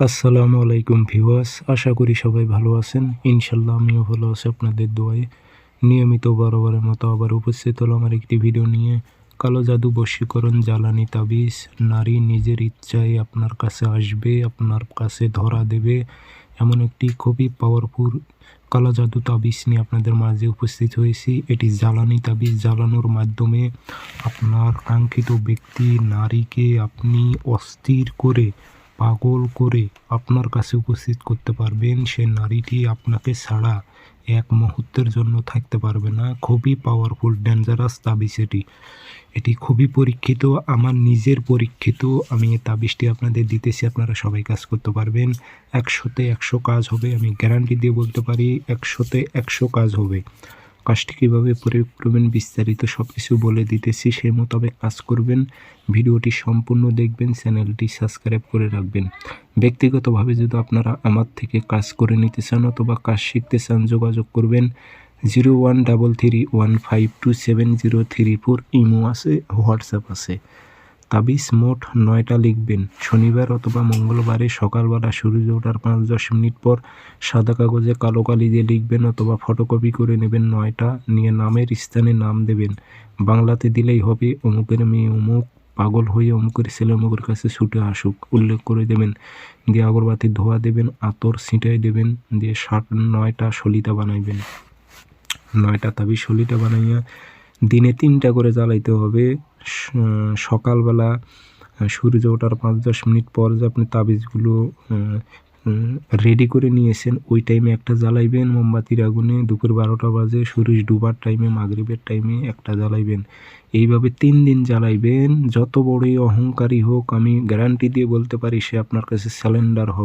আসসালামু আলাইকুম ভিউয়ার্স, আশা করি সবাই ভালো আছেন। ইনশাল্লাহ আমিও ভালো আছি আপনাদের দোয়ায়। নিয়মিত বরাবরের মতো আবার উপস্থিত হলো আমার একটি ভিডিও নিয়ে। কালো জাদু বশীকরণ, জ্বালানি তাবিজ, নারী নিজের ইচ্ছায় আপনার কাছে আসবে, আপনার কাছে ধরা দেবে। এমন একটি খুবই পাওয়ারফুল কালো জাদু তাবিজ নিয়ে আপনাদের মাঝে উপস্থিত হয়েছি। এটি জ্বালানি তাবিজ জ্বালানোর মাধ্যমে আপনার কাঙ্ক্ষিত ব্যক্তি, নারীকে আপনি অস্থির করে পাগল করে আপনার কাছে উপস্থিত করতে পারবেন, সে নারীটি আপনাকে ছাড়া এক মুহূর্তের জন্য থাকতে পারবে না। খুবই পাওয়ারফুল ডেঞ্জারাস তাবিজ এটি। এটি খুবই পরীক্ষিত, আমার নিজের পরীক্ষিত। আমি এই তাবিজটি আপনাদের দিতেছি, আপনারা সবাই কাজ করতে পারবেন। একশোতে একশো কাজ হবে, আমি গ্যারান্টি দিয়ে বলতে পারি, একশোতে একশো কাজ হবে। কাজটি কীভাবে প্রয়োগ করবেন বিস্তারিত সব কিছু বলে দিতেছি সেই মোতাবেক কাজ করবেন। ভিডিওটি সম্পূর্ণ দেখবেন, চ্যানেলটি সাবস্ক্রাইব করে রাখবেন। ব্যক্তিগতভাবে যদি আপনারা আমার থেকে কাজ করে নিতে চান অথবা কাজ শিখতে চান, যোগাযোগ করবেন। Zero one double three one five two seven zero three four imo আছে, হোয়াটসঅ্যাপ আছে। তাবিজ মোট নয়টা লিখবেন। শনিবার অথবা মঙ্গলবারে সকালবেলা সূর্য ওঠার পাঁচ দশ মিনিট পর সাদা কাগজে কালো কালি দিয়ে লিখবেন অথবা ফটোকপি করে নেবেন নয়টা, নিয়ে নামের স্থানে নাম দেবেন। বাংলাতে দিলেই হবে, অমুকের মেয়ে অমুক, পাগল হয়ে অমুকের ছেলে অমুকের কাছে ছুটে আসুক, উল্লেখ করে দেবেন। দিয়ে আগরবাতি ধোয়া দেবেন, আতর ছিটাই দেবেন, দিয়ে ষাট নয়টা সলিতা বানাইবেন। নয়টা তাবিজ সলিটা বানাইয়া দিনে তিনটা করে জ্বালাইতে হবে। সকালবেলা সূর্য ওঠার পাঁচ দশ মিনিট পর যে আপনি তাবিজগুলো রেডি করে নিয়েছেন, ওই টাইমে একটা জ্বালাইবেন, মোমবাতির আগুনে দুপুর বারোটা বাজে সূর্য ডুবার টাইমে মাগরীবের টাইমে একটা জ্বালাইবেন। এইভাবে তিন দিন জ্বালাইবেন, যত বড়ই অহংকারী হোক, আমি গ্যারান্টি দিয়ে বলতে পারি সে আপনার কাছে স্যালেন্ডার হবে।